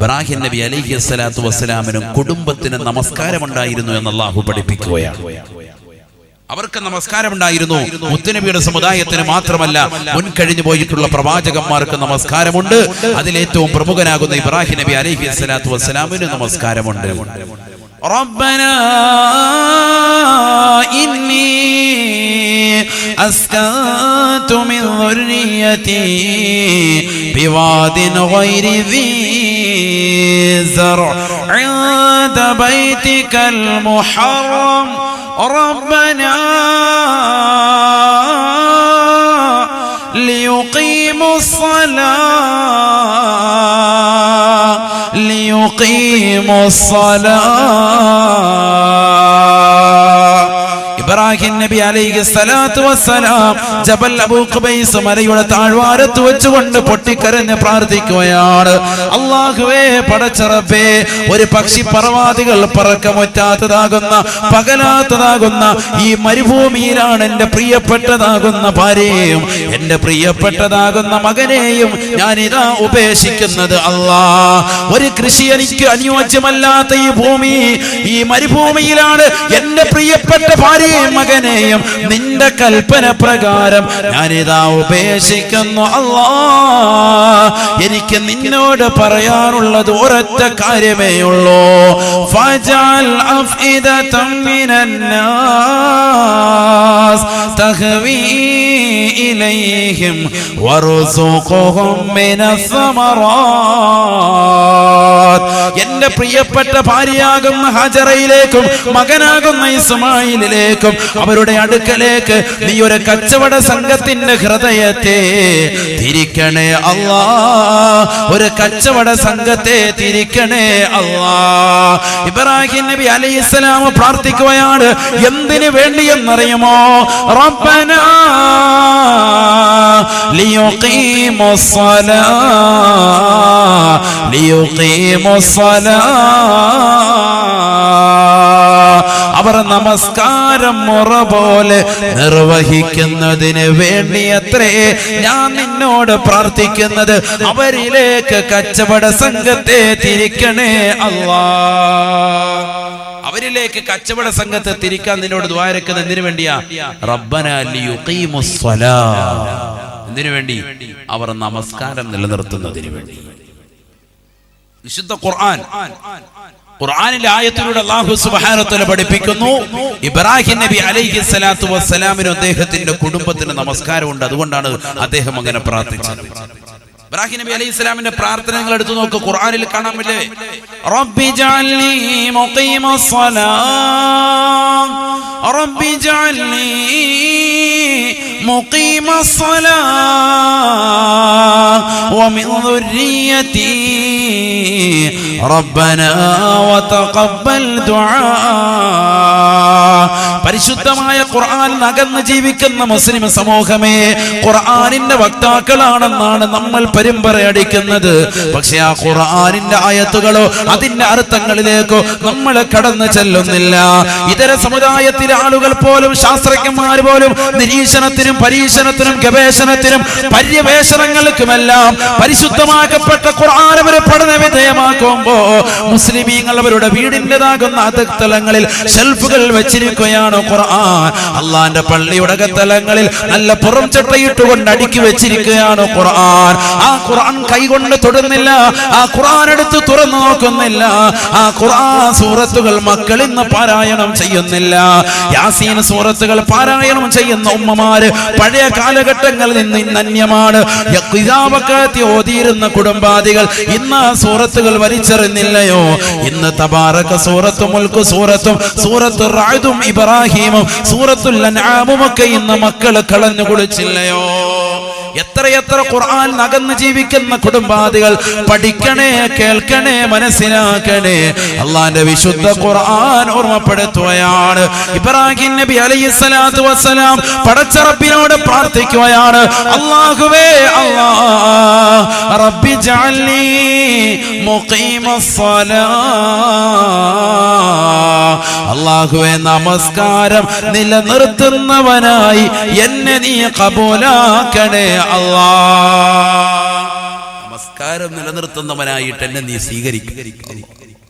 ഇബ്രാഹിം നബി അലിഹി സ്വലാത്തു വസ്സലാമിനും കുടുംബത്തിന് നമസ്കാരമുണ്ടായിരുന്നു എന്ന് അള്ളാഹു പഠിപ്പിക്കുകയാണ്. അവർക്ക് നമസ്കാരമുണ്ടായിരുന്നു. മുത്തുനബിയുടെ സമുദായത്തിന് മാത്രമല്ല മുൻകഴിഞ്ഞു പോയിട്ടുള്ള പ്രവാചകന്മാർക്ക് നമസ്കാരമുണ്ട്. അതിലേറ്റവും പ്രമുഖനാകുന്ന ഇബ്രാഹിം നബി അലഹി സ്വലാത്തു വസ്സലാമിന് നമസ്കാരമുണ്ട്. ربنا إني أسكنت من ذريتي بواد غير ذي زرع عند بيتك المحرم. ربنا ليقيموا الصلاة يقيم الصلاة. ഇബ്രാഹിം നബി അലൈഹി സ്വലാത്തു വസ്സലാം ജബൽ അബൂ ഖുബൈസ് മലയുടെ താഴ്വാരത്ത് വെച്ചുകൊണ്ട് പൊട്ടിക്കരഞ്ഞ് പ്രാർത്ഥിക്കുകയാണ്. അള്ളാഹുവേ പടച്ചറബേ ഒരു പക്ഷി പറവാദികൾ പറക്കമൊറ്റാത്തതാകുന്ന പകലാത്തതാകുന്ന ഈ മരുഭൂമിയിലാണ് എന്റെ പ്രിയപ്പെട്ടതാകുന്ന ഭാര്യയും എന്റെ പ്രിയപ്പെട്ടതാകുന്ന മകനെയും ഇതാ ഉപേക്ഷിക്കുന്നത്. അല്ലാ ഒരു കൃഷി എനിക്ക് അനുയോജ്യമല്ലാത്ത ഈ ഭൂമി ഈ മരുഭൂമിയിലാണ് എന്റെ പ്രിയപ്പെട്ട ഭാര്യയെയും മകനെയും നിന്റെ കൽപ്പന പ്രകാരം ഞാനിതാ ഉപേക്ഷിക്കുന്നു. അല്ലാ എനിക്ക് നിന്നോട് പറയാനുള്ളത് ഒരൊറ്റ കാര്യമേ ഉള്ളൂ. ഫജൽ അഫ്ഇദതം تغوي إليهم ഇലൈഹിം من الثمرات. എന്റെ പ്രിയപ്പെട്ട ഭാര്യയാകുന്ന ഹജറയിലേക്കും മകനാകുന്ന ഇസ്മായിലിലേക്കും അവരുടെ അടുക്കലേക്ക് നീ ഒരു കച്ചവട സംഘത്തിന്റെ ഹൃദയത്തെ തിരിക്കണേ അല്ലാ. ഒരു കച്ചവട സംഘത്തെ തിരിക്കണേ അല്ലാ. ഇബ്രാഹിം നബി അലൈഹി ഇസ്ലാം പ്രാർത്ഥിക്കുകയാണ് എന്തിനു വേണ്ടി എന്നറിയുമോ റബ്ബന ലിയുഖീമു الصلاة ليقيموا الصلاة അവർ നമസ്കാരം മുറ പോലെ നിർവഹിക്കുന്നതിന് വേണ്ടി അത്രേ ഞാൻ നിന്നോട് പ്രാർത്ഥിക്കുന്നത് അവരിലേക്ക് കച്ചവട സംഘത്തെ തിരിക്കണേ അല്ലാ അവരിലേക്ക് കച്ചവട സംഘത്തെ തിരിക്കാൻ നിന്നോട് ദ്വാരക്കുന്നത് എന്തിനു വേണ്ടിയാ? റബ്ബന ലിയുഖീമുസ് എന്തിനു വേണ്ടി? അവർ നമസ്കാരം നിലനിർത്തുന്നതിന് വേണ്ടി. വിശുദ്ധ ഖുർആൻ. ഖുർആനിലെ ആയത്തിലൂടെ അല്ലാഹു സുബ്ഹാനഹു വതആല പഠിപ്പിക്കുന്നു. ഇബ്രാഹിം നബി അലൈഹി സ്വലാത്തു വസ്സലാമിനും അദ്ദേഹത്തിന്റെ കുടുംബത്തിന് നമസ്കാരമുണ്ട്. അതുകൊണ്ടാണ് അദ്ദേഹം അങ്ങനെ പ്രാർത്ഥിച്ചത്. ഇബ്രാഹിം നബി അലൈഹി സ്വലാമിന്റെ പ്രാർത്ഥന നിങ്ങൾ എടുത്തു നോക്ക് ഖുർആനിൽ കാണാൻ പറ്റില്ലേ റബ്ബി ജഅൽനി മുഖീമസ്സലാ റബ്ബി ജഅൽനി മുഖീമസ്സലാ ومن ذريتي ربنا وتقبل دعاء പരിശുദ്ധമായ ഖുർആൻ അകന്ന് ജീവിക്കുന്ന മുസ്ലിം സമൂഹമേ ഖുർആനിന്റെ വക്താക്കളാണെന്നാണ് നമ്മൾ പരമ്പരയടിക്കുന്നത് പക്ഷെ ആ ഖുർആനിന്റെ ആയത്തുകളോ അതിന്റെ അർത്ഥങ്ങളിലേക്കോ നമ്മൾ കടന്നു ചെല്ലുന്നില്ല. ഇതര സമുദായത്തിലെ ആളുകൾ പോലും ശാസ്ത്രജ്ഞന്മാർ പോലും നിരീക്ഷണത്തിനും പരീക്ഷണത്തിനും ഗവേഷണത്തിനും പര്യവേഷണങ്ങൾക്കുമെല്ലാം പരിശുദ്ധമാക്കപ്പെട്ട ഖുർആൻ അവരെ പഠന വിധേയമാക്കുമ്പോ മുസ്ലിമീങ്ങൾ അവരുടെ വീടിന്റെതാകുന്ന അതിർത്തലങ്ങളിൽ ഷെൽഫുകൾ വെച്ചിരിക്കുകയാണ് ഖുർആൻ. അള്ളാന്റെ പള്ളിയുടെ തലങ്ങളിൽ നല്ല പുറം ചട്ടയിട്ടുകൊണ്ട് അടുക്കി വെച്ചിരിക്കുകയാണ് ഖുർആൻ. ആ ഖുർആൻ കൈകൊണ്ട് തൊടുന്നില്ല ആ ഖുർആൻ എടുത്ത് തുറന്നു നോക്കുന്നില്ല ആ ഖുർആൻ സൂറത്തുകൾ മക്കൾ ഇന്ന് പാരായണം ചെയ്യുന്നില്ല. യാസീൻ സൂറത്തുകൾ പാരായണം ചെയ്യുന്ന ഉമ്മമാര് പഴയ കാലഘട്ടങ്ങളിൽ നിന്ന് ഇന്ന് അന്യമാണ്. ഓതിയിരുന്ന കുടുംബാദികൾ ഇന്ന് ആ സൂറത്തുകൾ വലിച്ചെറിഞ്ഞില്ലയോ ഇന്ന് തബാറക സൂറത്തും മുൽക്ക് സൂറത്തും സൂറത്ത് റായതും ഇബ്രാഹിമും സൂറത്തുൽ അൻആമും ഒക്കെ ഇന്ന് മക്കൾ കളഞ്ഞു കുളിച്ചില്ലയോ? എത്രയെത്ര ഖുർആൻ നകന്ന് ജീവിക്കുന്ന കുടുംബാദികൾ പഠിക്കണേ കേൾക്കണേ മനസ്സിലാക്കണേ. അള്ളാന്റെ വിശുദ്ധ ഖുർആൻ ഓർമ്മപ്പെടുത്തുകയാണ്. ഇബ്രാഹിം നബി അലൈഹി സ്വലാത്തു വസ്സലാം പടച്ചറബിനോട് പ്രാർത്ഥിക്കുകയാണ്. അള്ളാഹുവേ അല്ലാ റബ്ബി ജഅൽനി മുഖീമസ്സലാ അള്ളാഹുവെ നമസ്കാരം നിലനിർത്തുന്നവനായി എന്നെ നീ കബൂലാക്കണേ. അല്ലാ നമസ്കാരം നിലനിർത്തുന്നവനായിട്ട് എന്നെ നീ സ്വീകരിക്കും.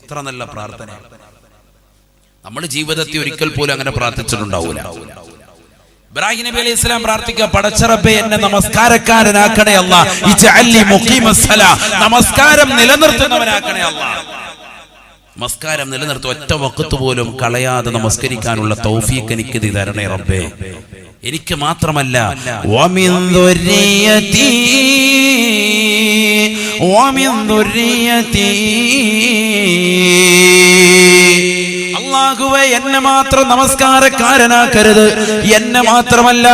ഇത്ര നല്ല പ്രാർത്ഥന. നമ്മൾ ജീവിതത്തിൽ ഒരിക്കൽ പോലും അങ്ങനെ പ്രാർത്ഥിച്ചിട്ടുണ്ടാവൂല. ഇബ്രാഹിം നബി അലൈഹി സ്വലാം പ്രാർത്ഥിക്കുക പടച്ചറബെ എന്നെ നമസ്കാരക്കാരനാക്കണേ അല്ല നമസ്കാരം നിലനിർത്തുന്നവനാക്കണേ അല്ല നമസ്കാരം നിലനിർത്തും ഒറ്റ വക്കത്ത് പോലും കളയാതെ നമസ്കരിക്കാനുള്ള തൗഫീഖ് എനിക്ക് തരണേ റബ്ബേ. എനിക്ക് മാത്രമല്ല വമിൻ മാത്രം നമസ്കാരക്കാരനാക്കരുത്. എന്നെ മാത്രമല്ല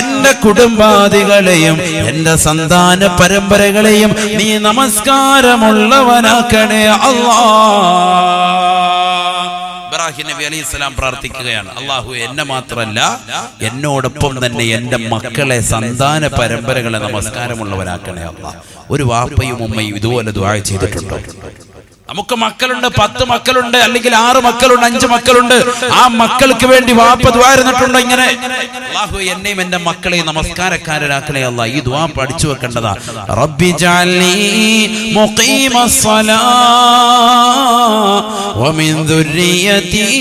എന്റെ കുടുംബാദികളെയും എന്റെ സന്താന പരമ്പരകളെയും നീ നമസ്കാരമുള്ളവനാക്കണേ അള്ളാ ഇബ്രാഹിം നബി പ്രാർത്ഥിക്കുകയാണ് അള്ളാഹു എന്നെ മാത്രമല്ല എന്നോടൊപ്പം തന്നെ എന്റെ മക്കളെ സന്താന പരമ്പരകളെ നമസ്കാരമുള്ളവരാക്കണേ അള്ളാഹ് ഒരു വാപ്പയും ഉമ്മയും ഇതുപോലെ ദുആ ചെയ്തിട്ടുണ്ടോ. നമുക്ക് മക്കളുണ്ട് പത്ത് മക്കളുണ്ട് അല്ലെങ്കിൽ ആറ് മക്കളുണ്ട് അഞ്ച് മക്കളുണ്ട് ആ മക്കൾക്ക് വേണ്ടി വാപ്പ ദ്വാരുന്നിട്ടുണ്ടോ ഇങ്ങനെ അള്ളാഹു എന്നെയും എന്റെ മക്കളെയും നമസ്കാരക്കാരനാക്കണേ അല്ല ഈ ദ്വാ പഠിച്ചു വെക്കേണ്ടതാ റബ്ബി ജഅൽനി മുഖീമസ്സലാ ومن ذريتي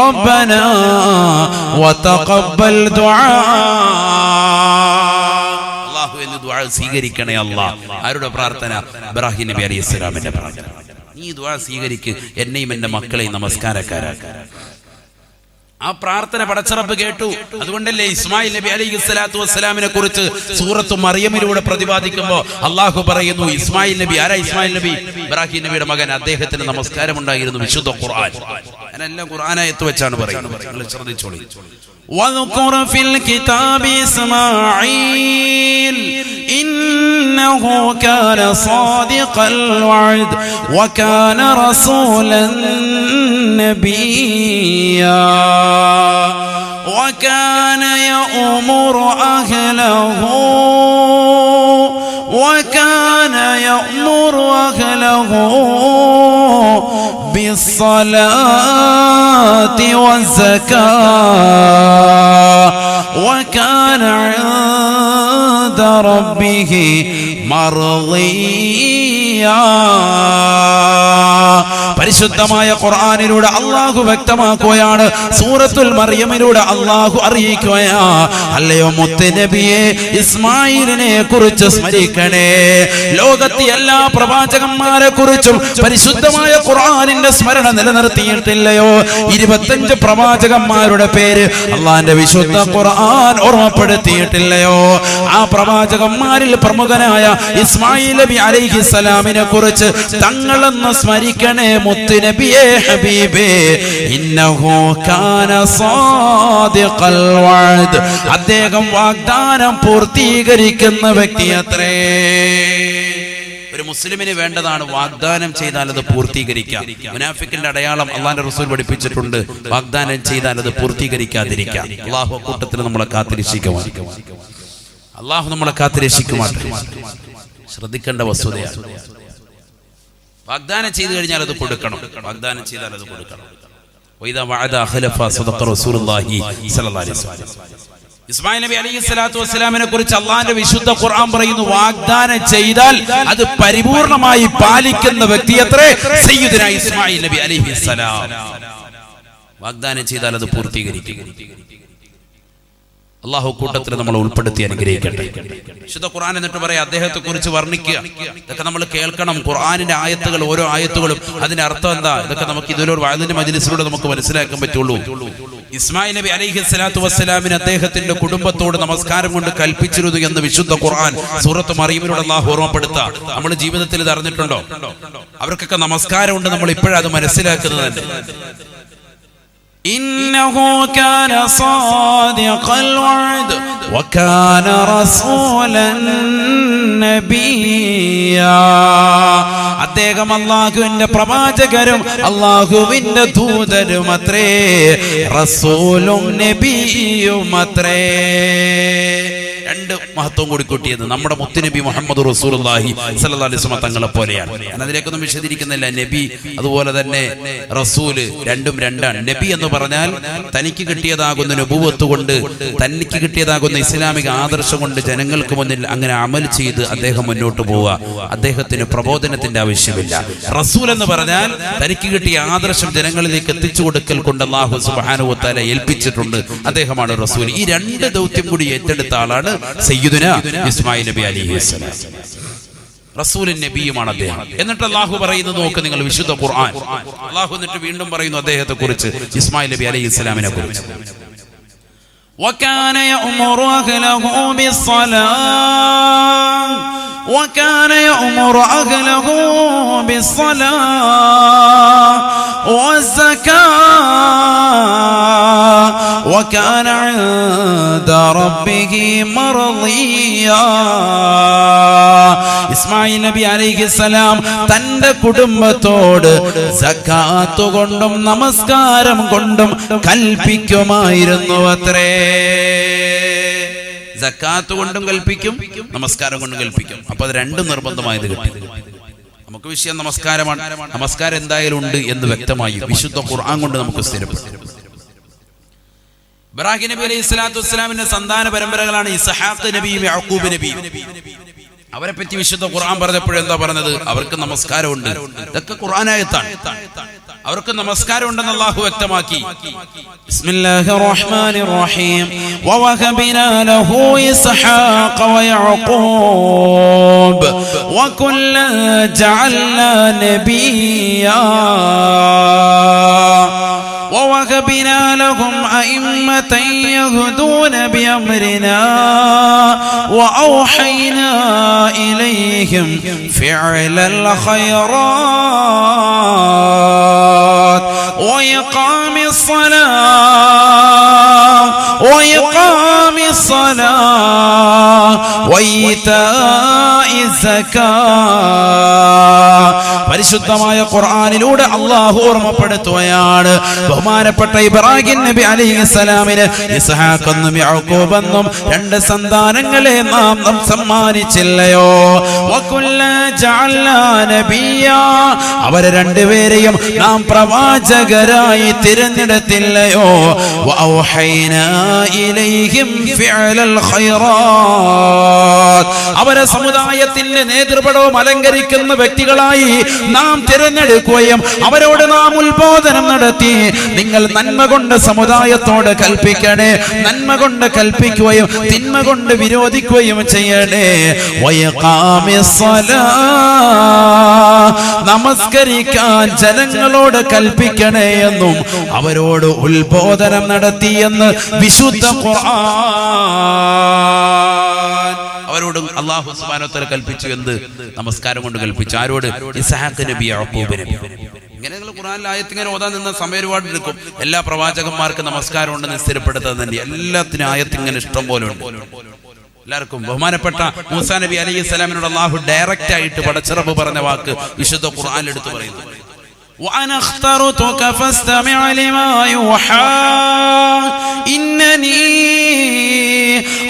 ربنا وتقبل دعاء ദുആ സ്വീകരിക്കണേ അല്ല. ആരുടെ പ്രാർത്ഥന? ഇബ്രാഹിം നബി അലൈഹി ഇസ്ലാമിന്റെ പ്രാർത്ഥന. നീ ദുആ സ്വീകരിക്ക് എന്നെയും എന്റെ മക്കളെയും നമസ്കാരക്കാരാക്ക. ആ പ്രാർത്ഥന പടച്ചറപ്പ് കേട്ടു. അതുകൊണ്ടല്ലേ ഇസ്മായിൽ നബി അലൈഹി സ്വലാത്തു വസ്സലാമിനെ കുറിച്ച് സൂറത്തു മറിയമിലൂടെ പ്രതിപാദിക്കുമ്പോ അള്ളാഹു പറയുന്നു ഇസ്മായിൽ നബി ആരാ ഇസ്മായിൽ നബി? ഇബ്രാഹിം നബിയുടെ മകൻ അദ്ദേഹത്തിന് നമസ്കാരം ഉണ്ടായിരുന്നു വിശുദ്ധ ഖുർആൻ. എല്ലാം ഖുർആനായത്ത് വെച്ചാണ് പറയുന്നത്. ശ്രദ്ധിച്ചോളി. واذكر في الكتاب إسماعيل إنه كان صادق الوعد وكان رسولا نبيا وكان يأمر أهله وكان يأمر أهله بالصلاة والزكاة. وكان عند ربه مرضيا. പരിശുദ്ധമായ ഖുർആാനിലൂടെ അള്ളാഹു വ്യക്തമാക്കുകയാണ്. സൂറത്തുൽ മറിയമിലൂടെ അള്ളാഹു അറിയിക്കുകയാ അല്ലയോ മുത്തനബിയെ ഇസ്മായിലിനെ കുറിച്ച് സ്മരിക്കണേ. ലോകത്തെ എല്ലാ പ്രവാചകന്മാരെ കുറിച്ചും പരിശുദ്ധമായ ഖുർആാനിന്റെ സ്മരണ നിലനിർത്തിയിട്ടില്ലയോ? ഇരുപത്തഞ്ച് പ്രവാചകന്മാരുടെ പേര് അള്ളാന്റെ വിശുദ്ധ ഖുർആൻ ഓർമ്മപ്പെടുത്തിയിട്ടില്ലയോ? ആ പ്രവാചകന്മാരിൽ പ്രമുഖനായ ഇസ്മായിൽ നബി അലൈഹിസ്സലാമിനെ കുറിച്ച് തങ്ങളെന്ന് സ്മരിക്കണേ മുത്തുനബിയെ ഹബീബേ ഇന്നഹു കാന സാദിഖൽ വഅദ്. അദ്ദേഹം വാഗ്ദാനം പൂർത്തീകരിക്കുന്ന വ്യക്തി അത്രേ. ഒരു മുസ്ലിമിന് വേണ്ടതാണ് വാഗ്ദാനം ചെയ്താൽ അത് പൂർത്തീകരിക്കാം. മുനാഫിക്കിന്റെ അടയാളം അള്ളാന്റെ റസൂൽ പഠിപ്പിച്ചിട്ടുണ്ട്. വാഗ്ദാനം ചെയ്താൽ അത് പൂർത്തീകരിക്കാതിരിക്കാം. അള്ളാഹു കൂട്ടത്തിന് നമ്മളെ കാത്തിരക്ഷിക്കുവാൻ. അള്ളാഹു നമ്മളെ കാത്തിരക്ഷിക്കുവാൻ. ശ്രദ്ധിക്കേണ്ട വസ്തുതയാണ്. വാഗ്ദാനം ചെയ്തു കഴിഞ്ഞാൽ അത് കൊടുക്കണം. വാഗ്ദാനം ചെയ്താൽ അത് കൊടുക്കണം. ഇസ്മായിൽ നബി അലൈഹി സ്വലാത്തു വസ്സലാമിനെ കുറിച്ച് അള്ളാഹിന്റെ വിശുദ്ധ ഖുർആൻ പറയുന്നു വാഗ്ദാനം ചെയ്താൽ അത് പരിപൂർണമായി പാലിക്കുന്ന വ്യക്തി അത്രേ ഇസ്മായിൽ നബി അലൈഹി സ്വലാം. വാഗ്ദാനം ചെയ്താൽ അത് പൂർത്തീകരിക്കും. അള്ളാഹു കൂട്ടത്തിൽ നമ്മൾ ഉൾപ്പെടുത്തി അനുഗ്രഹിക്കട്ടെ. വിശുദ്ധ ഖുർആൻ എന്നിട്ട് പറയാം അദ്ദേഹത്തെ കുറിച്ച് വർണിക്കുക. ഇതൊക്കെ നമ്മൾ കേൾക്കണം. ഖുർആാനിന്റെ ആയത്തുകൾ ഓരോ ആയത്തുകളും അതിന്റെ അർത്ഥം എന്താ? ഇതൊക്കെ നമുക്ക് ഇതിലൊരു വായതിന്റെ മജിലിസിലൂടെ നമുക്ക് മനസ്സിലാക്കാൻ പറ്റുള്ളൂ. ഇസ്മായിൽ നബി അലൈഹി സ്വലാത്തു വസ്സലാമിന് അദ്ദേഹത്തിന്റെ കുടുംബത്തോട് നമസ്കാരം കൊണ്ട് കൽപ്പിച്ചിരുന്നു എന്ന് വിശുദ്ധ ഖുർആൻ സൂറത്ത് മറിയമിനോട് അള്ളാഹു ഓർമ്മപ്പെടുത്താം. നമ്മൾ ജീവിതത്തിൽ ഇത് അറിഞ്ഞിട്ടുണ്ടോ? അവർക്കൊക്കെ നമസ്കാരമുണ്ട് നമ്മൾ ഇപ്പോഴത് മനസ്സിലാക്കുന്നത് إنه كان صادق الوعد وكان رسولا نبيا അദ്ദേഹം അള്ളാഹുവിന്റെ പ്രവാചകരും അള്ളാഹുവിന്റെ ദൂതരും അത്രേ റസൂലും നബിയും അത്രേ രണ്ട് മഹത്വം കൂടി കൂട്ടിയത് നമ്മുടെ മുത്തുനബി മുഹമ്മദ് അലൈഹി വസല്ലം തങ്ങളെ പോലെയാണ്. ഞാൻ അതിലേക്കൊന്നും വിശദീകരിക്കുന്നില്ല. നബി അതുപോലെ തന്നെ റസൂൽ രണ്ടും രണ്ടാണ്. നബി എന്ന് പറഞ്ഞാൽ തനിക്ക് കിട്ടിയതാകുന്ന നബുവത്ത് കൊണ്ട് തനിക്ക് കിട്ടിയതാകുന്ന ഇസ്ലാമിക ആദർശം കൊണ്ട് ജനങ്ങൾക്ക് മുന്നിൽ അങ്ങനെ അമൽ ചെയ്ത് അദ്ദേഹം മുന്നോട്ട് പോവുക. അദ്ദേഹത്തിന് പ്രബോധനത്തിന്റെ ആവശ്യമില്ല. റസൂൽ എന്ന് പറഞ്ഞാൽ തനിക്ക് കിട്ടിയ ആദർശം ജനങ്ങളിലേക്ക് എത്തിച്ചു കൊടുക്കൽ കൊണ്ട് അള്ളാഹു സുബാനുവത്താല ഏൽപ്പിച്ചിട്ടുണ്ട്. അദ്ദേഹമാണ് റസൂൽ ഈ രണ്ട് ദൗത്യം കൂടി ഏറ്റെടുത്ത ആളാണ് സയ്യിദുന ഇസ്മായിൽ നബി അലി റസൂലിൻ നബിയുമാണ് അദ്ദേഹം എന്നിട്ട് അള്ളാഹു പറയുന്നത് നോക്ക് നിങ്ങൾ വിശുദ്ധ ഖുർആൻ അള്ളാഹു എന്നിട്ട് വീണ്ടും പറയുന്നു അദ്ദേഹത്തെ കുറിച്ച് ഇസ്മായിൽ നബി അലൈഹി ഇസ്ലാമിനെ കുറിച്ച് وكان يأمر أهله بالصلاة وكان يأمر أهله بالصلاة والزكاة وكان عند ربه مرضيا ഇസ്മായിൽ നബി അലൈഹിസ്സലാം തന്റെ കുടുംബത്തോട് സക്കാത്ത് കൊണ്ടും നമസ്കാരം കൊണ്ടും കൽപ്പിക്കുമായിരുന്നു അത്രേ ജക്കാത്ത് കൊണ്ടും കൽപ്പിക്കും നമസ്കാരം കൊണ്ടും കൽപ്പിക്കും. അപ്പൊ അത് രണ്ടും നിർബന്ധമായത് കിട്ടി. നമുക്ക് വിഷയം നമസ്കാരമാണ്. നമസ്കാരം എന്തായാലും ഉണ്ട് എന്ന് വ്യക്തമായി വിശുദ്ധ ഖുർആൻ കൊണ്ട് നമുക്ക് ഇബ്രാഹിം നബി അലൈഹി സ്വലാത്തു വസ്സലാമിന്റെ സന്താന പരമ്പരകളാണ് ഇസഹാഖ് നബിയും യാക്കൂബ് നബിയും. അവരെ പറ്റി വിശുദ്ധ ഖുർആൻ പറഞ്ഞപ്പോഴെന്താ പറഞ്ഞത്? അവർക്ക് നമസ്കാരമുണ്ട്. ഇതൊക്കെ ഖുർആനായത്താണ്. അവർക്ക് നമസ്കാരം ഉണ്ടെന്ന് അള്ളാഹു വ്യക്തമാക്കി بسم الله الرحمن الرحيم ووهبنا له إسحاق ويعقوب وكلا جعلنا نبيا ووهبنا لهم أئمة يهدون بأمرنا وأوحينا إليهم فعل الخيرات وإقام الصلاة وإقام الصلاة وإيتاء الزكاة പരിശുദ്ധമായ ഖുർആാനിലൂടെ അള്ളാഹു ഓർമ്മപ്പെടുത്തുകയാണ് ബഹുമാനപ്പെട്ട ഇബ്രാഹിം നബി അലൈഹി സ്വലാമിന് എന്നും രണ്ട് സന്താനങ്ങളെ നാം സമ്മാനിച്ചില്ലയോ. അവരെ രണ്ടുപേരെയും നാം പ്രവാചകരായി തിരഞ്ഞെടുത്തില്ലയോ ഇലൈഹിം ഖൈറാത്ത്. അവരെ സമുദായത്തിന്റെ നേതൃപടവും അലങ്കരിക്കുന്ന വ്യക്തികളായി നാം തിരഞ്ഞെടുക്കുകയും അവരോട് നാം ഉത്ബോധനം നടത്തി. നിങ്ങൾ നന്മ കൊണ്ട് സമുദായത്തോട് കൽപ്പിക്കണേ. നന്മ കൊണ്ട് കൽപ്പിക്കുകയും തിന്മ കൊണ്ട് വിരോധിക്കുകയും ചെയ്യണേ. നമസ്കരിക്കാൻ ജനങ്ങളോട് കൽപ്പിക്കണേ എന്നും അവരോട് ഉത്ബോധനം നടത്തിയെന്ന് വിശുദ്ധ ഖുർആൻ. അവരോട് അള്ളാഹു സുബാനോത്തര കൽപ്പിച്ചു എന്ത് നമസ്കാരം കൊണ്ട് കൽപ്പിച്ചു ആരോട് ഇസഹാക്ക് നബി യാക്കൂബ് നബി ഇങ്ങനെ നിങ്ങൾ ഖുറാനിൽ ആയത്ത് ഇങ്ങനെ ഓതാൻ നിന്ന സമയം ഒരുപാട് എടുക്കും എല്ലാ പ്രവാചകന്മാർക്കും നമസ്കാരം ഉണ്ടെന്ന് സ്ഥിരപ്പെടുത്താൻ തന്നെ എല്ലാത്തിനും ആയത്ത് ഇങ്ങനെ ഇഷ്ടം പോലെ ഉണ്ട് എല്ലാവർക്കും ബഹുമാനപ്പെട്ട മൂസാ നബി അലൈഹി സ്വലാമിനോട് അള്ളാഹു ഡയറക്റ്റ് ആയിട്ട് പടച്ചിറപ്പ് പറഞ്ഞ വാക്ക് വിശുദ്ധ ഖുർആനിൽ എടുത്തു പറയുന്നു وأنا اخترتك فاستمع لما يوحى إنني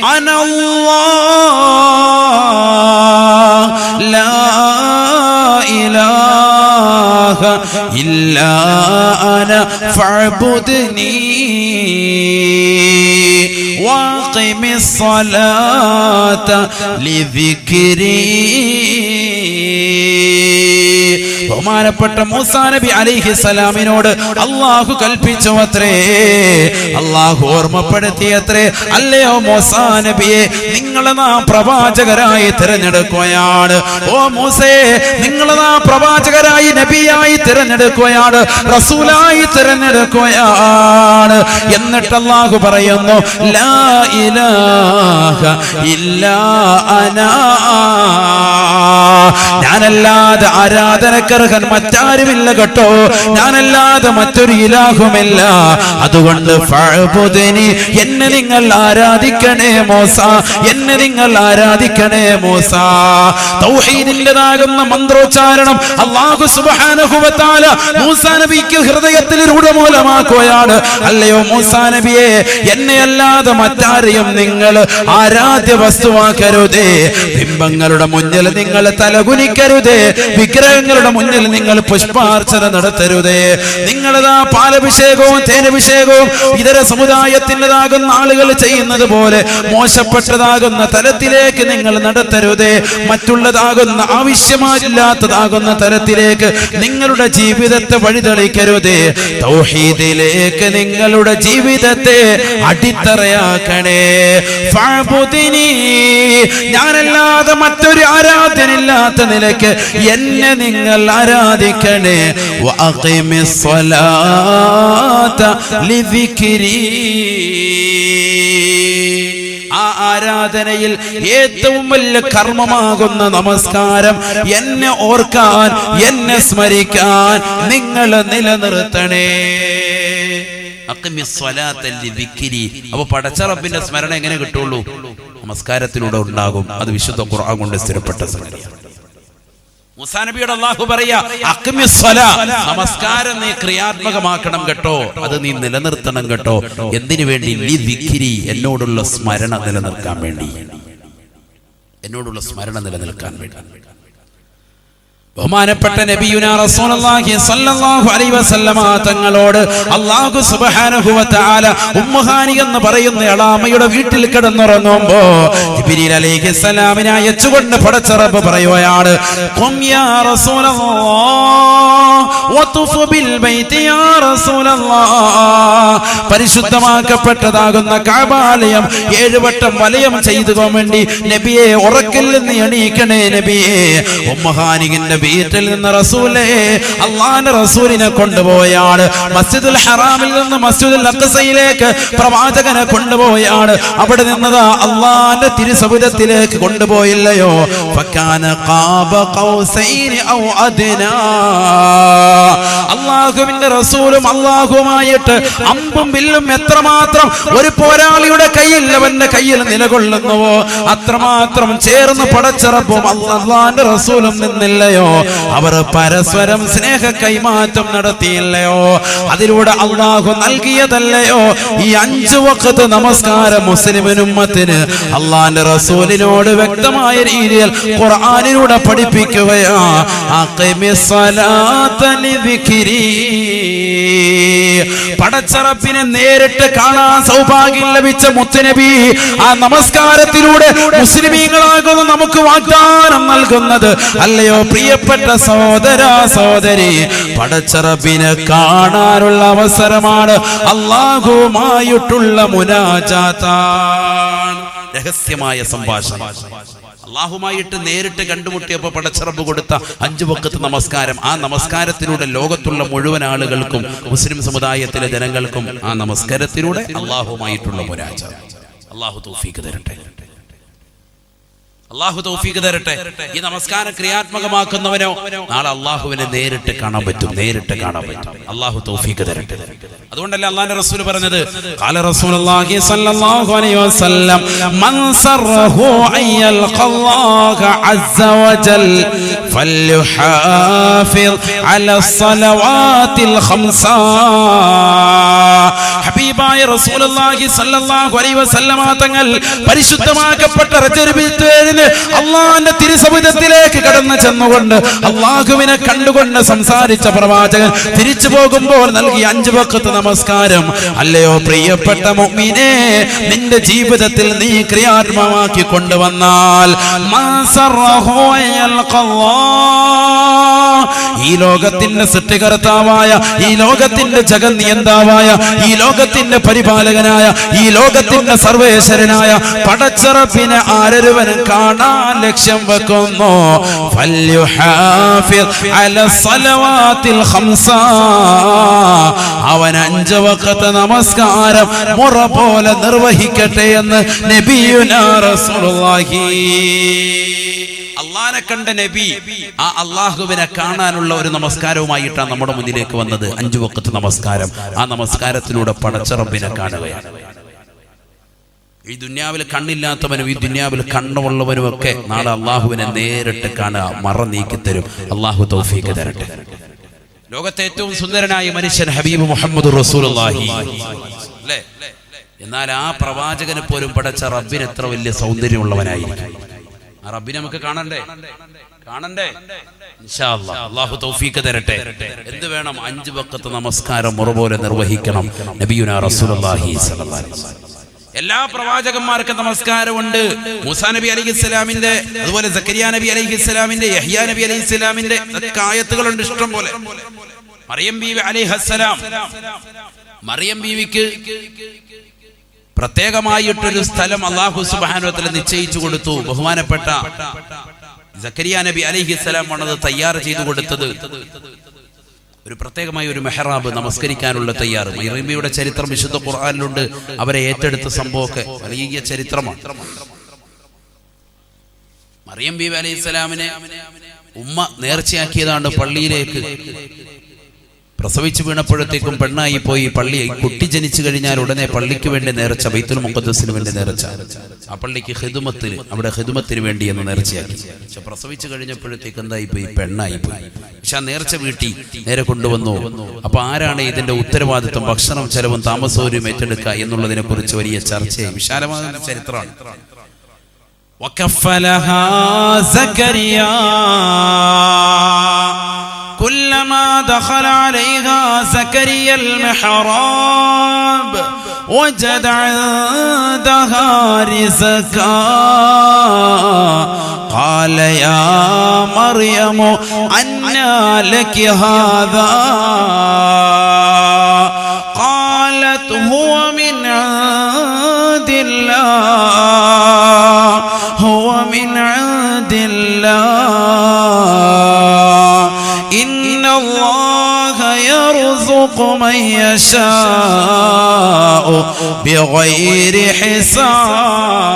أنا الله أنا فاعبدني وأقم الصلاة لذكري. ബഹുമാനപ്പെട്ട മൂസാ നബി അലൈഹി സലാമിനോട് അള്ളാഹു കൽപ്പിച്ചു അത്രേ അള്ളാഹു ഓർമ്മപ്പെടുത്തിയത്രേ. അല്ലയോ മൂസാ നബിയെ നിങ്ങളെ നാം പ്രവാചകരായി തിരഞ്ഞെടുക്കുകയാണ്. ഓ മൂസേ നിങ്ങളെ നാം പ്രവാചകരായി നബിയായി തിരഞ്ഞെടുക്കുകയാണ് റസൂലായി തിരഞ്ഞെടുക്കുകയാണ്. എന്നിട്ട് അള്ളാഹു പറയുന്നു ലാ ഇലാഹ ഇല്ലാ അനാ ഞാനല്ലാതെ ആരാധനക്കർഹൻ മറ്റാരുമില്ല കേട്ടോ. ഞാനല്ലാതെ മറ്റൊരു ഇലാഹുമില്ല. അതുകൊണ്ട് ഫഅ്ബുദിനി എന്നെ നിങ്ങൾ ആരാധിക്കണേ മോസ എന്നെ നിങ്ങൾ ആരാധിക്കണേ മോസ. തൗഹീദിന്റേതാകുന്ന മന്ത്രോച്ചാരണം അള്ളാഹു സുബ്ഹാനഹു മൂസ നബിക്ക് ഹൃദയത്തിൽ രൂഢമൂലമാക്കുകയാണ്. അല്ലയോ മൂസ നബിയെ എന്നെ അല്ലാതെ മറ്റാരെയും നിങ്ങൾ ആരാധ്യ വസ്തുവാക്കരുതേ ബിംബങ്ങളുടെ മുന്നിൽ നിങ്ങൾ തലകുനിക്കരുതേ വിഗ്രഹങ്ങളുടെ മുന്നിൽ നിങ്ങൾ പുഷ്പാർച്ചന നടത്തരുതേ. നിങ്ങളതാ പാലഭിഷേകവും തേനഭിഷേകവും ഇതര സമുദായത്തിന്റെതാകുന്ന ആളുകൾ ചെയ്യുന്നത് പോലെ മോശപ്പെട്ടതാകുന്ന തലത്തിലേക്ക് നിങ്ങൾ നടത്തരുതേ. മറ്റുള്ളതാകുന്ന ആവശ്യമാരില്ലാത്തതാകുന്ന തലത്തിലേക്ക് നിങ്ങളുടെ ജീവിതത്തെ വഴിതെളിക്കരുതേ. തൗഹീദിലേക്ക് നിങ്ങളുടെ ജീവിതത്തെ അടിത്തറയാക്കണേ. ഞാനല്ലാതെ മറ്റൊരു ആരാധനില്ലാത്ത നിലയ്ക്ക് എന്നെ നിങ്ങൾ ആരാധിക്കണേ? ലിദിക്രി. ആ ആരാധനയിൽ ഏറ്റവും വലിയ കർമ്മമാകുന്ന നമസ്കാരം എന്നെ ഓർക്കാൻ എന്നെ സ്മരിക്കാൻ നിങ്ങൾ നിലനിർത്തണേ. അപ്പൊ പടച്ച റബ്ബിന്റെ സ്മരണ എങ്ങനെ കിട്ടുള്ളൂ? നമസ്കാരത്തിലൂടെ ഉണ്ടാകും. അത് വിശുദ്ധ ഖുർആൻ കൊണ്ട് സ്ഥിരപ്പെട്ട സംഗതിയാണ്. മൂസാ നബിയോട് അള്ളാഹു പറയാ. നമസ്കാരം നീ ക്രിയാത്മകമാക്കണം കേട്ടോ അത് നീ നിലനിർത്തണം കേട്ടോ എന്തിനു വേണ്ടി നീ ദിക്രി എന്നോടുള്ള സ്മരണ നിലനിർത്താൻ വേണ്ടി എന്നോടുള്ള സ്മരണ നിലനിൽക്കാൻ വേണ്ടി ബഹുമാനപ്പെട്ട നബിയുന റസൂലുള്ളാഹി സ്വല്ലല്ലാഹു അലൈഹി വസല്ലമ തങ്ങളോട് അല്ലാഹു സുബ്ഹാനഹു വ തആല ഉമ്മുഹാനി എന്ന് പറയുന്ന എളാമയുടെ വീട്ടിൽ കിടന്നുറങ്ങുമ്പോൾ ജിബ്രീൽ അലൈഹിസ്സലാമിനെ അയച്ചുകൊണ്ട് പടച്ച റബ്ബ് പറയുകയാണ് ഖും യാ റസൂലല്ലാഹ് വതുഫ് ബിൽ ബൈത്തി യാ റസൂലല്ലാഹ് പരിശുദ്ധമാക്കപ്പെട്ടതാകുന്ന കഅബാലയം ഏഴ് വട്ടം വലയം ചെയ്തു വേണ്ടി നബിയെ ഉറക്കിൽ നിന്ന് എണീക്കണേ നബിയെ. ഉമ്മഹാനികിന്റെ വീട്ടിൽ നിന്ന് റസൂലേ അല്ലാഹുവിന്റെ റസൂലിനെ കൊണ്ടുപോയാണ്. മസ്ജിദുൽ ഹറാമിൽ നിന്ന് മസ്ജിദുൽ അഖ്സയിലേക്ക് പ്രവാചകനെ കൊണ്ടുപോയാണ്. അവിടെ നിന്നതാ അല്ലാഹുവിന്റെ തിരുസവിധത്തിലേക്ക് കൊണ്ടുപോയില്ലയോ? ഫക്കാന ഖൗസൈനി ഔ അദ്നാ. അള്ളാഹുവിന്റെ റസൂലും അള്ളാഹുമായിട്ട് അമ്പും വില്ലും എത്രമാത്രം ഒരു പോരാളിയുടെ കയ്യിൽ അവന്റെ കയ്യിൽ നിലകൊള്ളുന്നുവോ അത്രമാത്രം ചേർന്ന് പടച്ചിറപ്പും അള്ളാന്റെ റസൂലും നിന്നില്ലയോ? അവർ പരസ്പരം സ്നേഹ കൈമാറ്റം നടത്തിയില്ലയോ? അതിലൂടെ അള്ളാഹു നൽകിയതല്ലയോ? ഈ അഞ്ചു വക്കത്ത് നമസ്കാരം മുസ്ലിമിനും മത്തിന് അള്ളാന്റെ റസൂലിനോട് വ്യക്തമായ രീതിയിൽ ഖുർആാനിലൂടെ പഠിപ്പിക്കുകയാ. പടച്ചറപ്പിനെ നേരിട്ട് കാണാൻ സൗഭാഗ്യം ലഭിച്ച മുത്തനബി ആ നമസ്കാരത്തിലൂടെ മുസ്ലിമീങ്ങളാകുന്ന നമുക്ക് വാഗ്ദാനം നൽകുന്നത്. അല്ലയോ പ്രിയപ്പെട്ട സഹോദര സഹോദരി പടച്ചറപ്പിനെ കാണാനുള്ള അവസരമാണ് അള്ളാഹുമായിട്ടുള്ള മുനാജാത്താണ് രഹസ്യമായ സംഭാഷണം. അള്ളാഹുമായിട്ട് നേരിട്ട് കണ്ടുമുട്ടിയപ്പോൾ പടച്ചിറപ്പ് കൊടുത്ത അഞ്ചു വക്കത്ത് നമസ്കാരം. ആ നമസ്കാരത്തിലൂടെ ലോകത്തുള്ള മുഴുവൻ ആളുകൾക്കും മുസ്ലിം സമുദായത്തിലെ ജനങ്ങൾക്കും ആ നമസ്കാരത്തിലൂടെ അള്ളാഹുമായിട്ടുള്ള ഒരാചാരം അള്ളാഹു തോഫീക്ക് തരട്ടെ. അള്ളാഹു തൗഫീഖ് തരട്ടെ. ഈ നമസ്കാരം ക്രിയാത്മകമാക്കുന്നവനോ? നാളെ അള്ളാഹുവിനെ നേരിട്ട് കാണാൻ പറ്റും നേരിട്ട് കാണാൻ പറ്റും. അള്ളാഹു തൗഫീഖ് തരട്ടെ. അതുകൊണ്ടല്ലേ അള്ളാഹിന്റെ റസൂൽ പറഞ്ഞത്? ഖാല റസൂലുള്ളാഹി സ്വല്ലല്ലാഹു അലൈഹി വസല്ലം മൻ സറഹു അയ്യൽ ഖല്ലാഹ അസ്സ വജൽ ഫല്യുഹാഫിസ് അല സലവാത്തിൽ ഖംസ. ഹബീബായ റസൂലുള്ളാഹി സ്വല്ലല്ലാഹു അലൈഹി വസല്ലമ തങ്ങൾ പരിശുദ്ധമാക്കപ്പെട്ട റജബിത്തേഴിന് അള്ളാഹിന്റെ തിരുസമുദ്രത്തിലേക്ക് കടന്നു ചെന്നുകൊണ്ട് അള്ളാഹുവിനെ കണ്ടുകൊണ്ട് സംസാരിച്ച പ്രവാചകൻ തിരിച്ചു പോകുമ്പോൾ നൽകിയ അഞ്ചു വക്കത്ത് നമസ്കാരം അല്ലയോ പ്രിയപ്പെട്ട മുഅ്മിനേ നിന്റെ ജീവിതത്തിൽ നീ ക്രിയാത്മമാക്കി കൊണ്ടുവന്നാൽ. ഈ ലോകത്തിന്റെ സൃഷ്ടികർത്താവായ ഈ ലോകത്തിന്റെ ജഗൻ നിയന്താവായ ഈ ലോകത്തിന്റെ പരിപാലകനായ ഈ ലോകത്തിന്റെ സർവേശ്വരനായ പടച്ചറപ്പിനെ ആരൊരുവനും കാണാൻ ലക്ഷ്യം വെക്കുന്നു. അവൻ അഞ്ച് വക്കത്തെ നമസ്കാരം മുറ പോലെ നിർവഹിക്കട്ടെ എന്ന് നബിയുനാ റസൂലുള്ളാഹി അള്ളാനെ കണ്ട നബി ആ അള്ളാഹുവിനെ കാണാനുള്ള ഒരു നമസ്കാരവുമായിട്ടാണ് നമ്മുടെ മുന്നിലേക്ക് വന്നത്. അഞ്ചു വക്കത്ത് നമസ്കാരം. ആ നമസ്കാരത്തിലൂടെ പടച്ചറബിനെ കാണുകയാണ്. ഈ ദുന്യാവിൽ കണ്ണില്ലാത്തവനും ഈ ദുന്യാവിൽ കണ്ണുള്ളവനും ഒക്കെ നാളെ അള്ളാഹുവിനെ നേരിട്ട് കാണുക മറ നീക്കി തരും അള്ളാഹു തൗഫീക്ക് തരട്ടെ. ലോകത്തെ ഏറ്റവും സുന്ദരനായ മനുഷ്യൻ ഹബീബ് മുഹമ്മദ് എന്നാൽ ആ പ്രവാചകനെ പോലും പടച്ച റബ്ബിന് എത്ര വലിയ സൗന്ദര്യമുള്ളവനായിരിക്കും. ആ റബ്ബിനെ നമുക്ക് കാണണ്ടേ? കാണണ്ടേ. അള്ളാഹു തൗഫീക്ക് തരട്ടെ. എന്ത് വേണം? അഞ്ച് വക്കത്ത് നമസ്കാരം മുറപോലെ നിർവഹിക്കണം. നബിയുന റസൂലുള്ളാഹി സ്വല്ലല്ലാഹി അലൈഹി വസല്ലം. എല്ലാ പ്രവാചകന്മാർക്കും നമസ്കാരമുണ്ട്. മൂസാ നബി അലൈഹി ഇസ്ലാമിന്റെ അതുപോലെ സക്കരിയ നബി അലൈഹി ഇസ്ലാമിന്റെ യഹ്യാ നബി അലൈഹി ഇസ്ലാമിന്റെ കായത്തുകളുണ്ട് ആയത്തുകളുണ്ട് ഇഷ്ടം പോലെ. മറിയം ബീവി അലൈഹസ്സലാം മറിയം ബീവിക്ക് പ്രത്യേകമായിട്ടൊരു സ്ഥലം അള്ളാഹു സുബാനുവത്തിൽ നിശ്ചയിച്ചു കൊടുത്തു. ബഹുമാനപ്പെട്ട ജക്കരിയ നബി അലൈഹിസ്സലാം ആണത് തയ്യാർ ചെയ്തു കൊടുത്തത്. ഒരു പ്രത്യേകമായ ഒരു മെഹറാബ് നമസ്കരിക്കാനുള്ള തയ്യാറ്. ഇറമിയുടെ ചരിത്രം വിശുദ്ധ ഖുർആാനിലുണ്ട്. അവരെ ഏറ്റെടുത്ത സംഭവമൊക്കെ വലിയ ചരിത്രമാണ്. മറിയം ബി അലൈഹി സ്വലാമിനെ ഉമ്മ നേർച്ചയാക്കിയതാണ് പള്ളിയിലേക്ക്. പ്രസവിച്ചു വീണപ്പോഴത്തേക്കും പെണ്ണായി പോയി പള്ളി കുട്ടി ജനിച്ചു കഴിഞ്ഞാൽ ഉടനെ പള്ളിക്ക് വേണ്ടി നേർച്ച ബൈത്തുൽ മുഖദ്സിന് വേണ്ടി നേർച്ച ആ പള്ളിക്ക് ഹിദുമത്തിന് അവിടെ ഹിദുമത്തിന് വേണ്ടി എന്ന് നേർച്ചയാക്കി പക്ഷെ പ്രസവിച്ചു കഴിഞ്ഞപ്പോഴത്തേക്ക് എന്തായി പോയി പെണ്ണായി പോയി പക്ഷെ ആ നേർച്ച വീട്ടി നേരെ കൊണ്ടുവന്നു അപ്പൊ ആരാണ് ഇതിന്റെ ഉത്തരവാദിത്വം ഭക്ഷണം ചെലവും താമസവും ഏറ്റെടുക്കുക എന്നുള്ളതിനെ കുറിച്ച് വലിയ ചർച്ചയായി വിശാലമായ ഒരു ചരിത്രമാണ് وكفلها زكريا كلما دخل عليها زكريا المحراب وجد عندها رزقا. قال يا مريم أنى لك هذا؟ يرزق من يشاء بغير حساب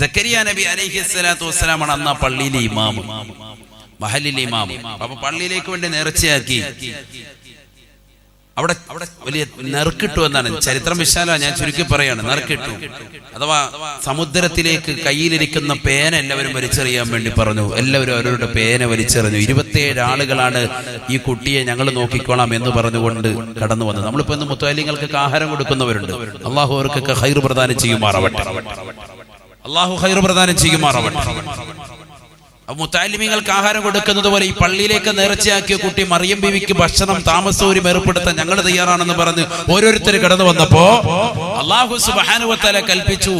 സക്കരിയ നബി അലൈഹി സ്വലാത്തു വസ്സലാമാണ് അന്ന് ആ പള്ളിയിലെ ഇമാമ് മഹലിലെ ഇമാമ് അപ്പൊ പള്ളിയിലേക്ക് വേണ്ടി നേർച്ചയാക്കി അവിടെ അവിടെ വലിയ നെറുക്കിട്ടു എന്നാണ്. ചരിത്രം വിശാല ഞാൻ ചുരുക്കി പറയാണ്. നെറുക്കിട്ടു. അഥവാ സമുദ്രത്തിലേക്ക് കയ്യിലിരിക്കുന്ന പേന എല്ലാവരും വലിച്ചെറിയാൻ വേണ്ടി പറഞ്ഞു. എല്ലാവരും അവരുടെ പേന വലിച്ചെറിഞ്ഞു. ഇരുപത്തിയേഴ് ആളുകളാണ് ഈ കുട്ടിയെ ഞങ്ങൾ നോക്കിക്കോളാം എന്ന് പറഞ്ഞുകൊണ്ട് കടന്നു വന്നത്. നമ്മളിപ്പോ ഇന്ന് മുത്താലിങ്ങൾക്ക് ആഹാരം കൊടുക്കുന്നവരുണ്ട്. അള്ളാഹു അവർക്കൊക്കെ ഹൈർ പ്രദാനം ചെയ്യുമാറാവട്ടെ. അള്ളാഹു ഹൈർ പ്രദാനം ചെയ്യുമാറാവട്ടെ. അപ്പൊ മുത്താലിമിങ്ങൾക്ക് ആഹാരം കൊടുക്കുന്നത് പോലെ ഈ പള്ളിയിലേക്ക് നേർച്ചയാക്കിയ കുട്ടി മറിയം ബിവിക്ക് ഭക്ഷണം താമസവും ഏർപ്പെടുത്താൻ ഞങ്ങൾ തയ്യാറാണെന്ന് പറഞ്ഞ് ഓരോരുത്തർ കടന്നു വന്നപ്പോ അള്ളാഹു സുബാനുവത്തല കൽപ്പിച്ചു.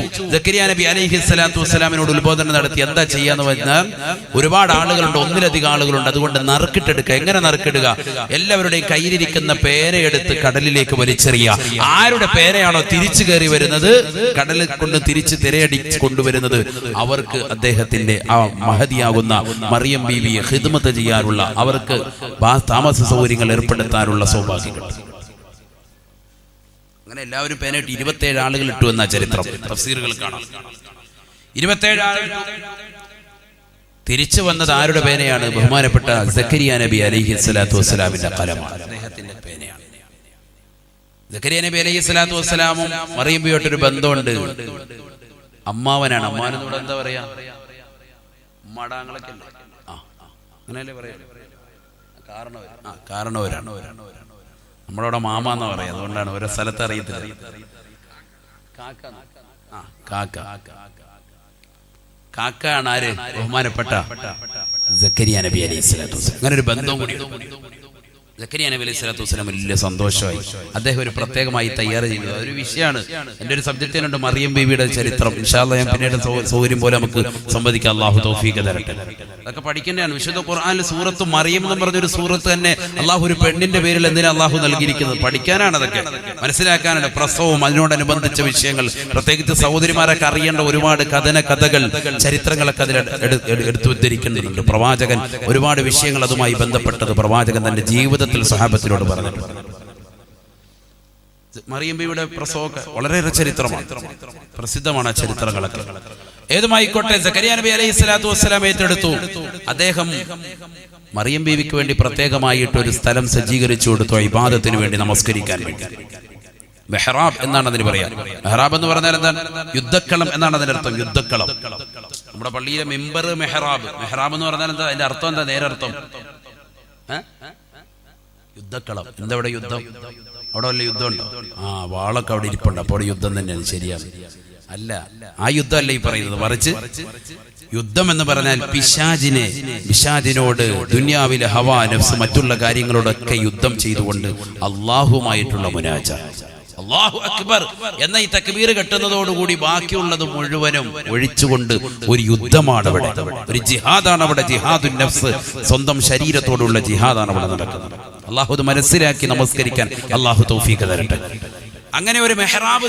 നബി അലഹി സ്വലാത്തു വസ്സലാമിനോട് ഉത്ബോധനം നടത്തി എന്താ ചെയ്യാന്ന് പറഞ്ഞാൽ ഒരുപാട് ആളുകളുണ്ട് ഒന്നിലധികം ആളുകളുണ്ട് അതുകൊണ്ട് നറുക്കിട്ടെടുക്കുക എങ്ങനെ നറുക്കിടുക? എല്ലാവരുടെയും കയ്യിലിരിക്കുന്ന പേനയെടുത്ത് കടലിലേക്ക് വലിച്ചെറിയുക. ആരുടെ പേരയാണോ തിരിച്ചു കയറി വരുന്നത്? കടലിൽ കൊണ്ട് തിരിച്ച് തിരയടി കൊണ്ടുവരുന്നത് അവർക്ക് അദ്ദേഹത്തിന്റെ ആ മഹതിയാകുന്ന മറിയം ബീവിയെ ഹിദ്മത്ത് ചെയ്യാനുള്ള അവർക്ക് താമസ സൗകര്യങ്ങൾ ഏർപ്പെടുത്താനുള്ള സൗഭാഗ്യം കിട്ടും. അങ്ങനെ എല്ലാവരും പേനായിട്ട് ഇരുപത്തേഴ് ആളുകൾ ഇട്ടു എന്ന ചരിത്രം. തഫ്സീറുകൾ കാണാം. ഇരുപത്തേഴ് ആളുകൾ തിരിച്ചു വന്നത് ആരുടെ പേനയാണ്? ബഹുമാനപ്പെട്ട സക്കരിയ നബി അലഹി സ്വലാത്തു വസ്സലാമിന്റെ കലമാണ്. അദ്ദേഹത്തിന്റെ പേനയാണ്. സക്കരിയ നബി അലഹി സ്വലാത്തു വസ്സലാമും മറിയുമ്പോട്ടൊരു ബന്ധമുണ്ട്. അമ്മാവനാണ്. അമ്മാവനോട് എന്താ പറയാ? ഉമ്മാടാങ്ങളൊക്കെ അല്ലേ? ആ. അങ്ങനെയല്ലേ പറയാ? കാരണവർ ആ കാരണവരാണ്. നമ്മളവിടെ മാമ എന്ന് പറയാ അതുകൊണ്ടാണ് ഓരോ സ്ഥലത്ത് അറിയത്തില്ല. കാക്ക ആ കാക്ക. കാക്ക ആണ് ആര്? ബഹുമാനപ്പെട്ട സക്കരിയ നബി അലൈഹി സ്വലാത്തു അങ്ങനെ ഒരു ബന്ധം കൂടി സക്കരിയ നബി അലൈഹി സ്വലാത്തു വസ്സലാം വലിയ സന്തോഷമായി. അദ്ദേഹം ഒരു പ്രത്യേകമായി തയ്യാറ് ചെയ്തത് ഒരു വിഷയമാണ്. എന്റെ ഒരു സബ്ജക്റ്റിനുണ്ട് മറിയം ബീവിയുടെ ചരിത്രം. ഇൻഷാല്ല ഞാൻ പിന്നീട് സൗകര്യം പോലെ നമുക്ക് സംവദിക്കാം. അള്ളാഹു തൗഫീഖ് തരട്ടെ. അതൊക്കെ പഠിക്കേണ്ടതാണ്. വിശുദ്ധ ഖുർആാനിൽ സൂറത്ത് മറിയും എന്ന് പറഞ്ഞൊരു സൂറത്ത് തന്നെ അള്ളാഹു ഒരു പെണ്ണിന്റെ പേരിൽ എന്തിനാ അള്ളാഹു നൽകിയിരിക്കുന്നത്? പഠിക്കാനാണ് അതൊക്കെ. മനസ്സിലാക്കാനാണ് പ്രസവവും അതിനോടനുബന്ധിച്ച വിഷയങ്ങൾ. പ്രത്യേകിച്ച് സഹോദരിമാരൊക്കെ അറിയേണ്ട ഒരുപാട് കഥന കഥകൾ ചരിത്രങ്ങളൊക്കെ അതിൽ എടു- എടു- എടുത്തു ഉദ്ധരിക്കുന്നുണ്ട്. പ്രവാചകൻ ഒരുപാട് വിഷയങ്ങൾ അതുമായി ബന്ധപ്പെട്ടത് പ്രവാചകൻ തന്റെ ജീവിതത്തിൽ സഹാബത്തിനോട് പറഞ്ഞിട്ടുണ്ട്. മറിയമ്പിയുടെ പ്രസവമൊക്കെ വളരെയേറെ ചരിത്രമാണ്. പ്രസിദ്ധമാണ് ആ ചരിത്രങ്ങളൊക്കെ. ഏതുമായിക്കോട്ടെ സക്കരിയ നബി അലൈഹി സ്വലാത്തു വസ്സലാം ഏറ്റെടുത്തു. അദ്ദേഹം മറിയം ബീവിക്ക് വേണ്ടി പ്രത്യേകമായിട്ട് ഒരു സ്ഥലം സജ്ജീകരിച്ചു കൊടുത്തു ഇബാദത്തിന് വേണ്ടി നമസ്കരിക്കാൻ വേണ്ടി. മെഹ്റാബ് എന്നാണ് അതിന് പറയാ. മെഹ്റാബ് എന്ന് പറഞ്ഞാൽ എന്താണ്? യുദ്ധക്കളം എന്നാണ് അതിന്റെ അർത്ഥം യുദ്ധക്കളം. നമ്മുടെ പള്ളിയിലെ മെമ്പർ മെഹ്റാബ്. മെഹ്റാബ് എന്ന് പറഞ്ഞാൽ എന്താ അതിന്റെ അർത്ഥം എന്താ നേരർത്ഥം? അർത്ഥം യുദ്ധക്കളം. എന്താ അവിടെ യുദ്ധം? അവിടെ വല്ല യുദ്ധമുണ്ടോ ആ വാളൊക്കെ അവിടെ ഇരിപ്പുണ്ട്. അപ്പോൾ യുദ്ധം തന്നെയാണ് ശരിയാണ്. അല്ല ആ യുദ്ധമല്ല ഈ പറയുന്നത്. മറിച്ച് യുദ്ധം എന്ന് പറഞ്ഞാൽ പിശാജിനെ പിശാജിനോട് ദുന്യാവിലെ ഹവാ നഫ്സ് മറ്റുള്ള കാര്യങ്ങളോടൊക്കെ യുദ്ധം ചെയ്തുകൊണ്ട് അള്ളാഹുമായിട്ടുള്ള മുനാജ. അള്ളാഹു അക്ബർ എന്ന ഈ തക്ബീർ കെട്ടുന്നതോടുകൂടി ബാക്കിയുള്ളത് മുഴുവനും ഒഴിച്ചുകൊണ്ട് ഒരു യുദ്ധമാണ് അവിടെ. ഒരു ജിഹാദാണ് അവിടെ. ജിഹാദുൻ നഫ്സ് സ്വന്തം ശരീരത്തോടുള്ള ജിഹാദാണ് അവിടെ നടക്കുന്നത്. അള്ളാഹു മനസ്സിലാക്കി നമസ്കരിക്കാൻ അള്ളാഹു തൗഫീഖ് തരട്ടെ. അങ്ങനെ ഒരു മെഹ്റാബ്